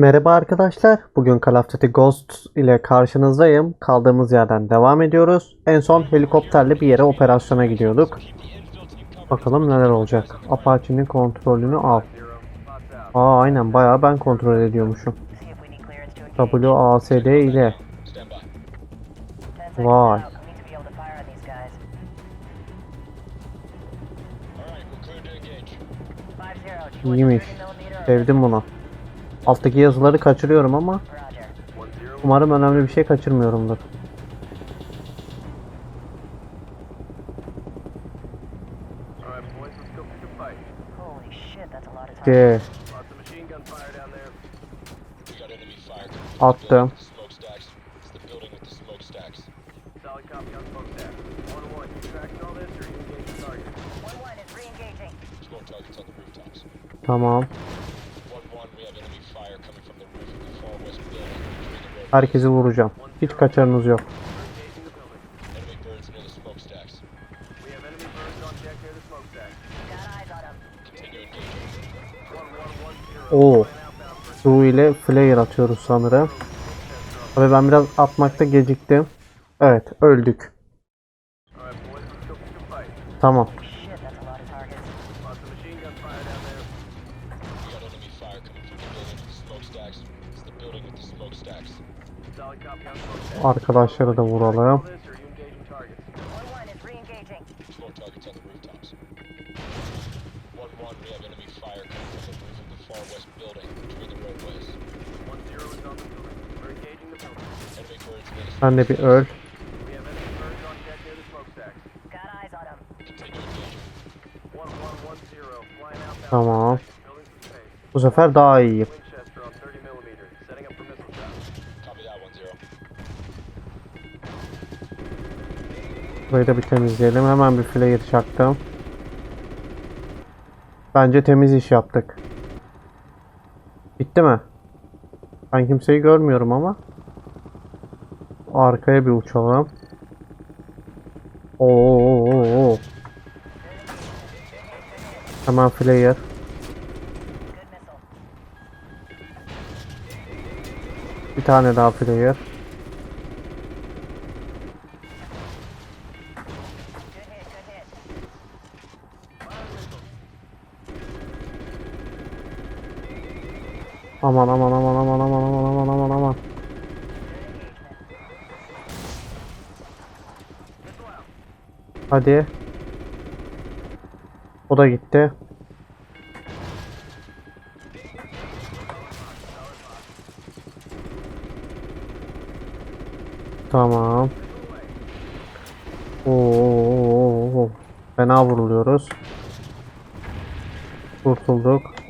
Merhaba arkadaşlar. Bugün Call of Duty Ghosts ile karşınızdayım. Kaldığımız yerden devam ediyoruz. En son helikopterle bir yere operasyona gidiyorduk. Bakalım neler olacak. Apache'nin kontrolünü al. Aa aynen bayağı ben kontrol ediyormuşum. WASD ile. Vay. İyiymiş. Sevdim bunu. Alttaki yazıları kaçırıyorum ama umarım önemli bir şey kaçırmıyorumdur. Gitti. Attım. Tamam. Herkesi vuracağım. Hiç kaçarınız yok. Oo. Su ile flare atıyoruz sanırım. Tabii ben biraz atmakta geciktim. Evet öldük. Tamam. Arkadaşları da vuralım. Sen de bir öl. Tamam. Bu sefer daha iyiyim. Burayı da bir temizleyelim. Hemen bir flare çaktım. Bence temiz iş yaptık. Bitti mi? Ben kimseyi görmüyorum ama. Arkaya bir uçalım. Oo. Hemen flare. Bir tane daha flare. Aman aman aman aman aman aman aman aman aman. Hadi. O da gitti. Tamam. Oo, oo, oo. Fena vuruluyoruz. Kurtulduk.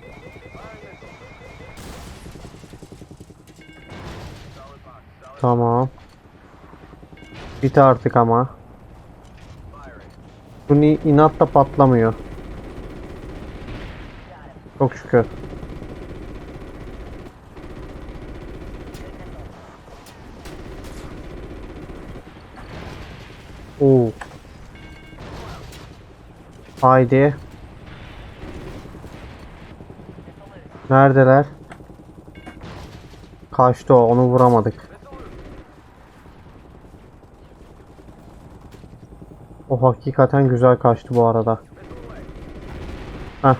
Tamam. Bit artık ama. Bu inatla patlamıyor. Çok şükür. Oo. Haydi. Neredeler? Kaçtı o, onu vuramadık. O hakikaten güzel kaçtı bu arada. Heh.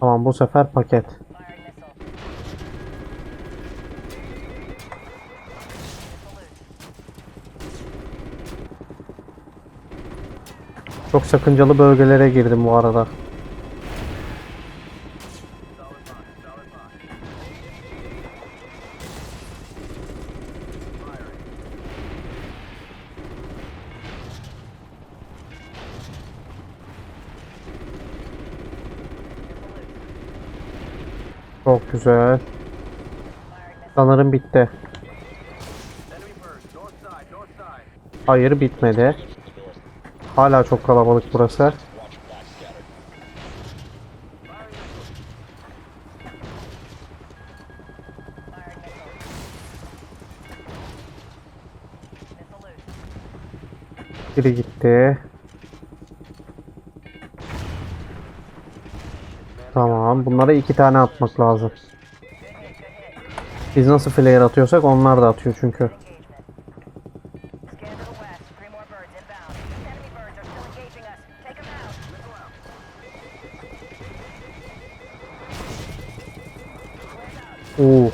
Tamam bu sefer paket. Çok sakıncalı bölgelere girdim bu arada. Güzel. Sanırım bitti. Hayır bitmedi. Hala çok kalabalık burası. Biri gitti. Tamam. Bunlara iki tane atmak lazım. Biz nasıl flare atıyorsak onlar da atıyor çünkü. Oo,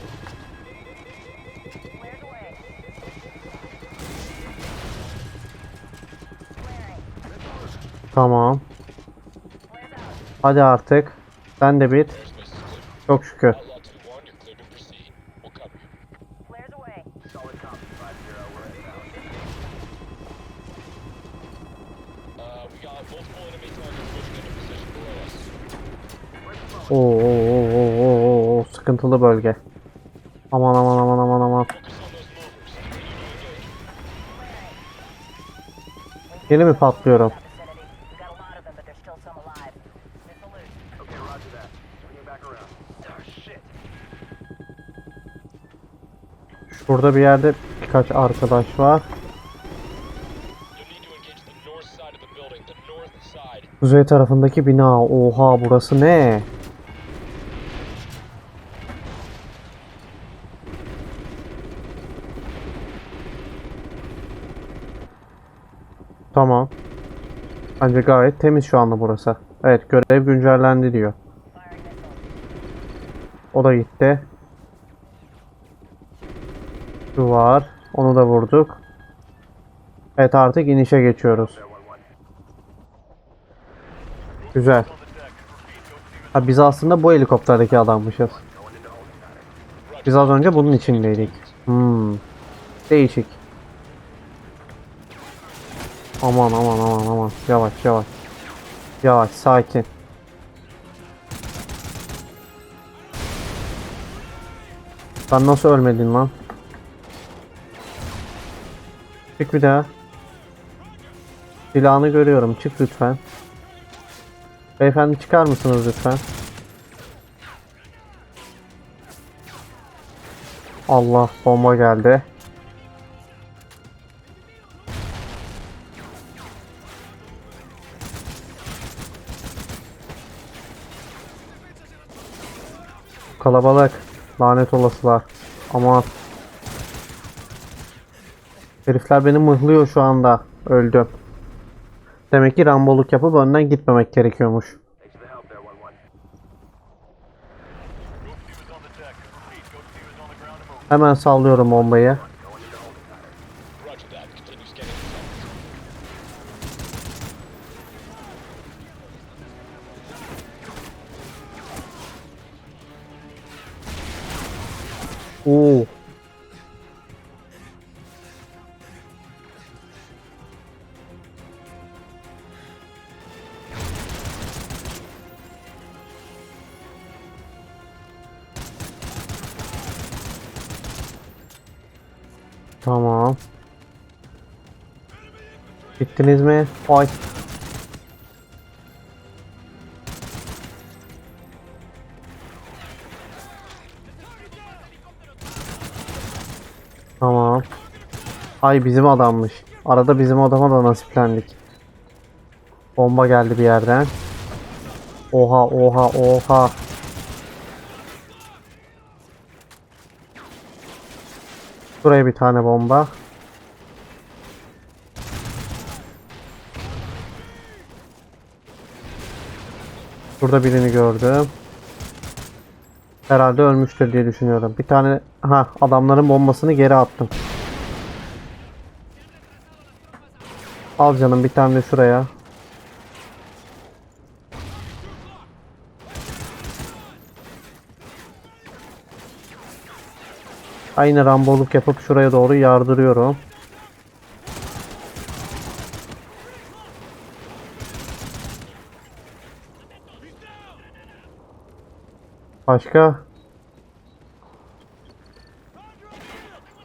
tamam. Hadi artık. Sen de bit. Çok şükür. Sıkıntılı bölge. Aman aman aman aman aman. Yeni mi patlıyorum? That vicinity. We got a lot of them, but there's still some alive. Missile loose. Okay, roger that. Swinging back around. Shit. Şurada bir yerde birkaç arkadaş var. Kuzey tarafındaki bina. Oha burası ne? Tamam. Bence gayet temiz şu anda burası. Evet görev güncellendi diyor. O da gitti. Şu var. Onu da vurduk. Evet artık inişe geçiyoruz. There, 1-1. Güzel. Ha, biz aslında bu helikopterdeki adammışız. Biz az önce bunun içindeydik. Hmm. Değişik. Aman aman aman aman. Yavaş yavaş. Yavaş sakin. Sen nasıl ölmedin lan? Çık bir daha. Silahını görüyorum. Çık lütfen. Beyefendi çıkar mısınız lütfen? Allah bomba geldi. Kalabalık. Lanet olasılar. Ama Herifler beni mıhlıyor şu anda. Öldüm. Demek ki ramboluk yapıp önden gitmemek gerekiyormuş. Thanks for the help there, 1-1. Hemen sallıyorum bombayı. Bittiniz mi? Ay. Tamam. Ay bizim adammış. Arada bizim adama da nasiplendik. Bomba geldi bir yerden. Oha oha oha. Buraya bir tane bomba. Burada birini gördüm. Herhalde ölmüştür diye düşünüyorum. Bir tane ha adamların bombasını geri attım. Al canım bir tane de şuraya. Aynı ramboluk yapıp şuraya doğru yardırıyorum. Başka?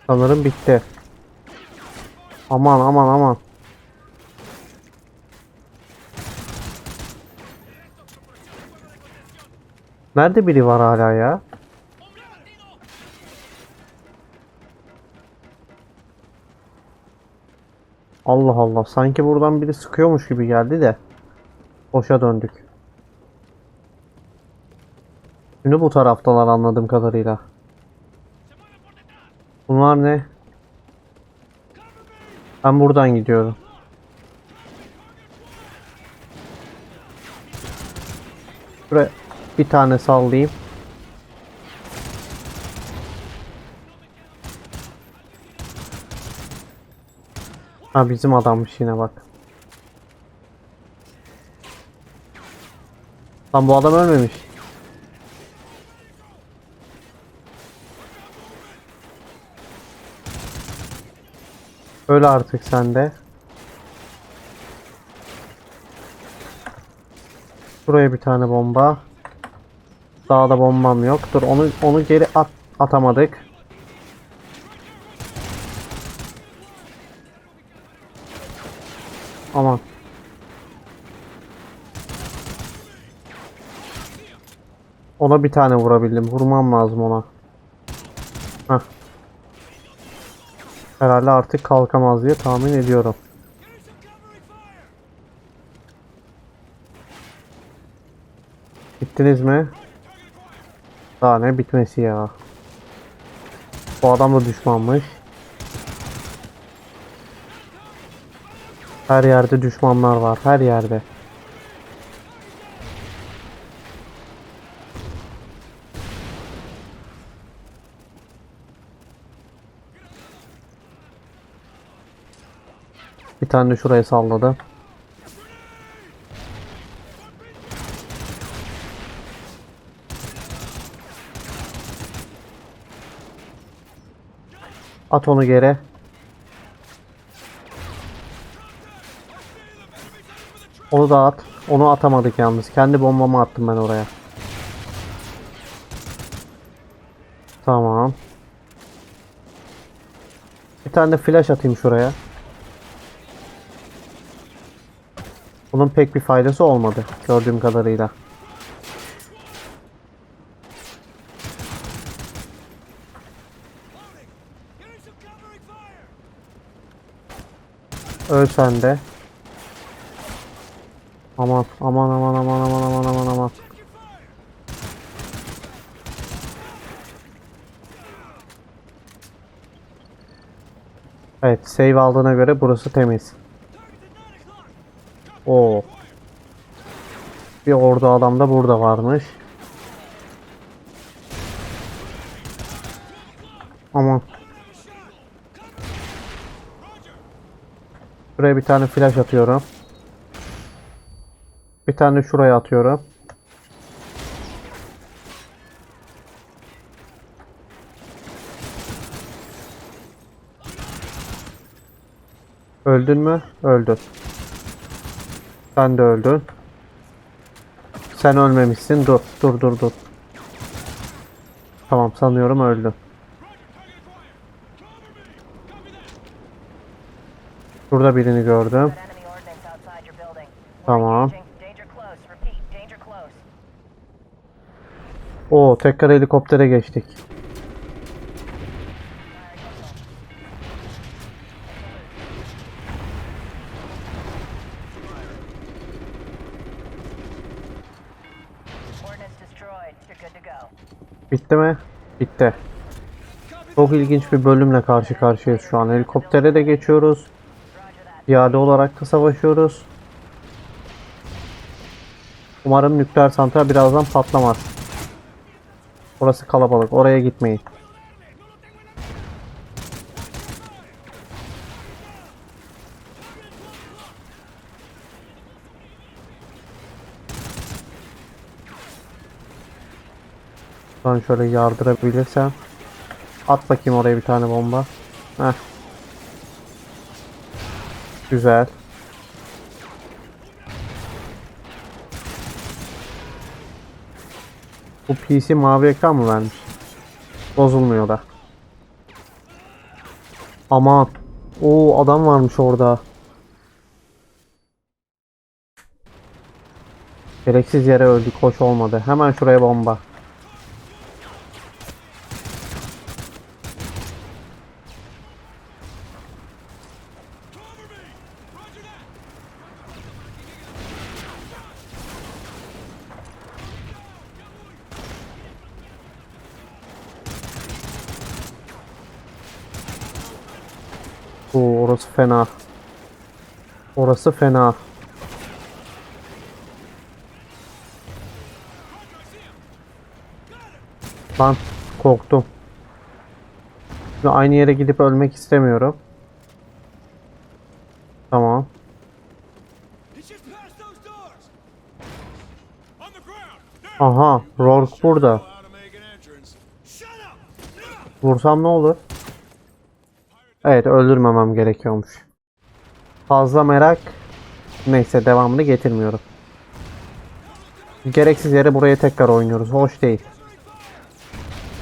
Sanırım bitti. Aman aman aman. Nerede biri var hala ya? Allah Allah. Sanki buradan biri sıkıyormuş gibi geldi de. Boşa döndük. Şimdi bu taraftalar anladığım kadarıyla. Bunlar ne? Ben buradan gidiyorum. Şuraya bir tane sallayayım. Ha bizim adammış yine bak. Lan bu adam ölmemiş. Öl artık sen de. Buraya bir tane bomba. Daha da bombam yok. Dur onu onu geri at atamadık. Aman. Ona bir tane vurabildim. Vurmam lazım ona. Herhalde artık kalkamaz diye tahmin ediyorum. Bittiniz mi? Daha ne bitmesi ya. Bu adam da düşmanmış. Her yerde düşmanlar var. Her yerde. Bir tane de şuraya salladı. At onu geri. Onu da at. Onu atamadık yalnız. Kendi bombamı attım ben oraya. Tamam. Bir tane de flash atayım şuraya. Bunun pek bir faydası olmadı gördüğüm kadarıyla. Öl sen de. Aman aman aman aman aman aman aman aman. Evet save aldığına göre burası temiz. Oo. Bir ordu adam da burada varmış. Aman. Buraya bir tane flash atıyorum. Bir tane şuraya atıyorum. Öldün mü? Öldün. Sen de öldün. Sen ölmemişsin. Dur, dur, dur, dur. Tamam, sanıyorum öldün. Burada birini gördüm. Tamam. Oo, tekrar helikoptere geçtik. Bitti mi? Bitti. Çok ilginç bir bölümle karşı karşıyayız şu an. Helikoptere de geçiyoruz. Piyade olarak da savaşıyoruz. Umarım nükleer santral birazdan patlamaz. Orası kalabalık. Oraya gitmeyin. Ben şöyle yardırabilirsem. At bakayım oraya bir tane bomba. Heh. Güzel. Bu PC mavi ekran mı vermiş? Bozulmuyor da. Aman. Oo adam varmış orada. Gereksiz yere öldük. Hoş olmadı. Hemen şuraya bomba. Oo, orası fena. Orası fena. Lan korktum. Şimdi aynı yere gidip ölmek istemiyorum. Tamam. Aha, Rourke burada. Vursam ne olur? Evet, öldürmemem gerekiyormuş. Fazla merak. Neyse, devamını getirmiyorum. Gereksiz yere buraya tekrar oynuyoruz. Hoş değil.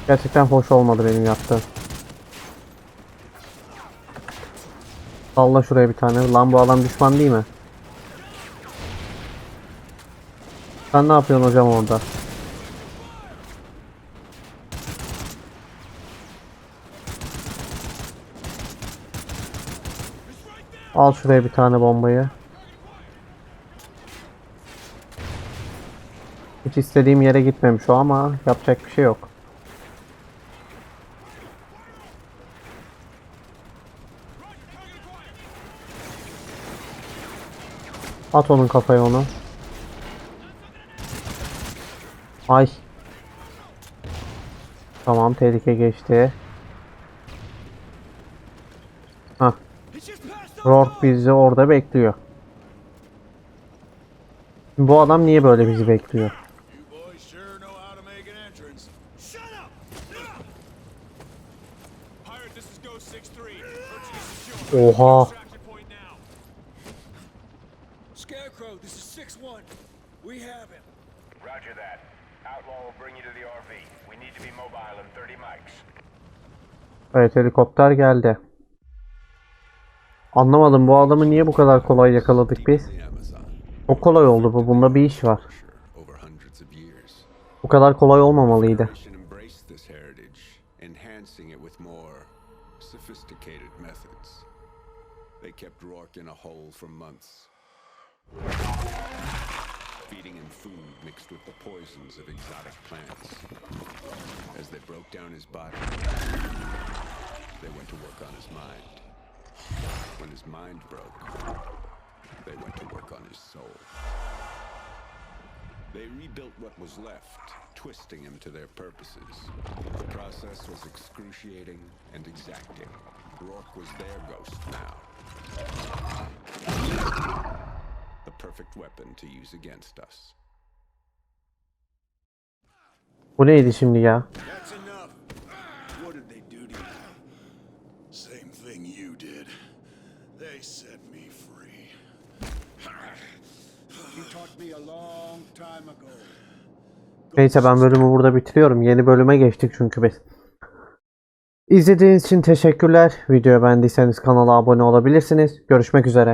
Gerçekten hoş olmadı benim yaptığım. Salla şuraya bir tane. Lan bu adam düşman değil mi? Sen ne yapıyorsun hocam orada? Al şuraya bir tane bombayı. Hiç istediğim yere gitmemiş o ama yapacak bir şey yok. At onun kafaya onu. Ay. Tamam tehlike geçti. Rourke bizi orada bekliyor. Bu adam niye böyle bizi bekliyor? You boys sure know how to make an entrance. Shut up. Pirate, this is Ghost 6-3. Purchase is yours. Oha. Scarecrow, this is 6-1. We have him. Roger that. Outlaw will bring you to the RV. We need to be mobile in 30 mics. Evet helikopter geldi. Anlamadım bu adamı niye bu kadar kolay yakaladık biz? Çok kolay oldu bu. Bunda bir iş var. Bu kadar kolay olmamalıydı. They kept Rourke in a hole for months, feeding him food mixed with the poisons of exotic plants. As they broke down his body, they went to work on his mind. When his mind broke, they went to work on his soul. They rebuilt what was left, twisting him to their purposes. The process was excruciating and exacting. Rourke was their ghost now. The perfect weapon to use against us. Bu neydi şimdi ya? Neyse ben bölümü burada bitiriyorum. Yeni bölüme geçtik çünkü biz. İzlediğiniz için teşekkürler. Videoyu beğendiyseniz kanala abone olabilirsiniz. Görüşmek üzere.